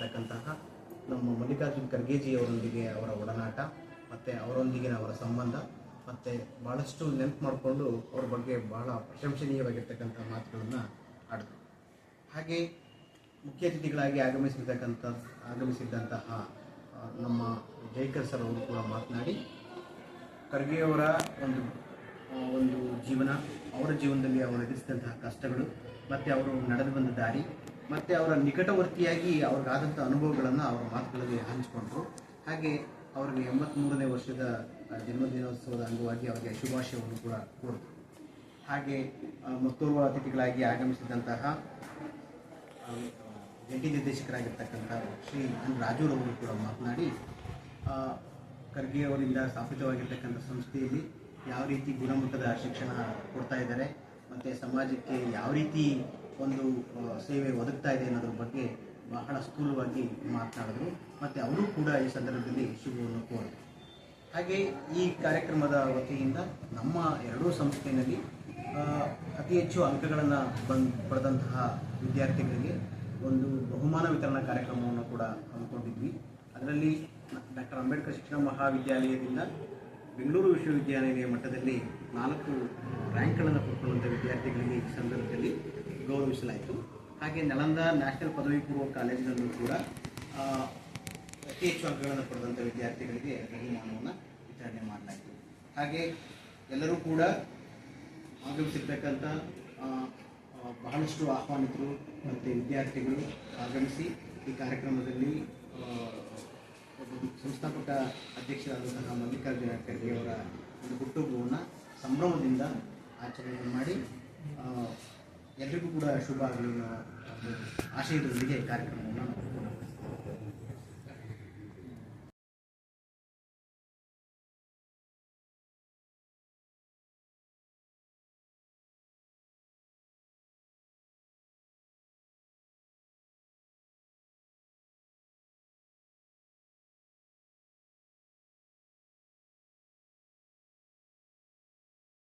ಆಗಿರ್ತಕ್ಕಂತಹ ನಮ್ಮ ಮಲ್ಲಿಕಾರ್ಜುನ್ ಖರ್ಗೆಜಿ ಅವರೊಂದಿಗೆ ಅವರ ಒಡನಾಟ, ಮತ್ತು ಅವರೊಂದಿಗಿನ ಅವರ ಸಂಬಂಧ, ಮತ್ತು ಭಾಳಷ್ಟು ನೆನಪು ಮಾಡಿಕೊಂಡು ಅವ್ರ ಬಗ್ಗೆ ಬಹಳ ಪ್ರಶಂಸನೀಯವಾಗಿರ್ತಕ್ಕಂಥ ಮಾತುಗಳನ್ನು ಆಡಿದ್ರು ಹಾಗೆ ಮುಖ್ಯ ಅತಿಥಿಗಳಾಗಿ ಆಗಮಿಸಿರ್ತಕ್ಕಂಥ, ಆಗಮಿಸಿದ್ದಂತಹ ನಮ್ಮ ಜೈಕರ್ ಸರ್ ಅವರು ಕೂಡ ಮಾತನಾಡಿ ಖರ್ಗೆಯವರ ಒಂದು ಒಂದು ಜೀವನ, ಅವರ ಜೀವನದಲ್ಲಿ ಅವರು ಎದುರಿಸಿದಂತಹ ಕಷ್ಟಗಳು, ಮತ್ತು ಅವರು ನಡೆದು ಬಂದ ದಾರಿ ಮತ್ತು ಅವರ ನಿಕಟವರ್ತಿಯಾಗಿ ಅವ್ರಿಗಾದಂಥ ಅನುಭವಗಳನ್ನು ಅವರ ಮಾತುಗಳಲ್ಲಿ ಹಂಚಿಕೊಂಡ್ರು. ಹಾಗೆ ಅವ್ರಿಗೆ ಎಂಬತ್ತ್ಮೂರನೇ ವರ್ಷದ ಜನ್ಮದಿನೋತ್ಸವದ ಅಂಗವಾಗಿ ಅವರಿಗೆ ಶುಭಾಶಯವನ್ನು ಕೂಡ ಕೋರಿದ್ರು ಹಾಗೆ ಮತ್ತೋರ್ವ ಅತಿಥಿಗಳಾಗಿ ಆಗಮಿಸಿದಂತಹ ಜಂಟಿ ನಿರ್ದೇಶಕರಾಗಿರ್ತಕ್ಕಂಥ ಶ್ರೀ ಎನ್ ರಾಜೂರವರು ಕೂಡ ಮಾತನಾಡಿ ಖರ್ಗೆ ಅವರಿಂದ ಸ್ಥಾಪಿತವಾಗಿರ್ತಕ್ಕಂಥ ಸಂಸ್ಥೆಯಲ್ಲಿ ಯಾವ ರೀತಿ ಗುಣಮಟ್ಟದ ಶಿಕ್ಷಣ ಕೊಡ್ತಾ ಇದ್ದಾರೆ, ಮತ್ತು ಸಮಾಜಕ್ಕೆ ಯಾವ ರೀತಿ ಒಂದು ಸೇವೆ ಒದಗ್ತಾ ಇದೆ ಅನ್ನೋದ್ರ ಬಗ್ಗೆ ಬಹಳ ಸ್ಥೂಲವಾಗಿ ಮಾತನಾಡಿದ್ರು. ಮತ್ತು ಅವರು ಕೂಡ ಈ ಸಂದರ್ಭದಲ್ಲಿ ಶುಭವನ್ನು ಕೋರಿದರು. ಹಾಗೆ ಈ ಕಾರ್ಯಕ್ರಮದ ವತಿಯಿಂದ ನಮ್ಮ ಎರಡೂ ಸಂಸ್ಥೆಯಲ್ಲಿ ಅತಿ ಹೆಚ್ಚು ಅಂಕಗಳನ್ನು ಬಂದ್, ಪಡೆದಂತಹ ವಿದ್ಯಾರ್ಥಿಗಳಿಗೆ ಒಂದು ಬಹುಮಾನ ವಿತರಣಾ ಕಾರ್ಯಕ್ರಮವನ್ನು ಕೂಡ ಹಮ್ಮಿಕೊಂಡಿದ್ವಿ. ಅದರಲ್ಲಿ ಡಾಕ್ಟರ್ ಅಂಬೇಡ್ಕರ್ ಶಿಕ್ಷಣ ಮಹಾವಿದ್ಯಾಲಯದಿಂದ ಬೆಂಗಳೂರು ವಿಶ್ವವಿದ್ಯಾನಿಲಯ ಮಟ್ಟದಲ್ಲಿ ನಾಲ್ಕು ರ್ಯಾಂಕ್ಗಳನ್ನು ಪಡ್ಕೊಳ್ಳುವಂಥ ವಿದ್ಯಾರ್ಥಿಗಳಿಗೆ ಈ ಸಂದರ್ಭದಲ್ಲಿ ಗೌರವಿಸಲಾಯಿತು. ಹಾಗೆ ನಲಂದ ನ್ಯಾಷನಲ್ ಪದವಿ ಪೂರ್ವ ಕಾಲೇಜಿನಲ್ಲೂ ಕೂಡ ಅತಿ ಹೆಚ್ಚು ಅಂಕಗಳನ್ನು ಪಡೆದಂಥ ವಿದ್ಯಾರ್ಥಿಗಳಿಗೆ ಬಹುಮಾನವನ್ನು ವಿತರಣೆ ಮಾಡಲಾಯಿತು. ಹಾಗೆ ಎಲ್ಲರೂ ಕೂಡ ಆಗಮಿಸಿರ್ತಕ್ಕಂಥ ಬಹಳಷ್ಟು ಆಹ್ವಾನಿತರು ಮತ್ತು ವಿದ್ಯಾರ್ಥಿಗಳು ಆಗಮಿಸಿ ಈ ಕಾರ್ಯಕ್ರಮದಲ್ಲಿ ಸಂಸ್ಥಾಪಕ ಅಧ್ಯಕ್ಷರಾದಂತಹ ಮಲ್ಲಿಕಾರ್ಜುನ ಖರ್ಗೆ ಅವರ ಒಂದು ಹುಟ್ಟುಹಬ್ಬವನ್ನು ಸಂಭ್ರಮದಿಂದ ಆಚರಣೆ ಮಾಡಿ ಎಲ್ರಿಗೂ ಕೂಡ ಶುಭ ಆಗಲಿ ಆಶಯದೊಂದಿಗೆ ಕಾರ್ಯಕ್ರಮವನ್ನು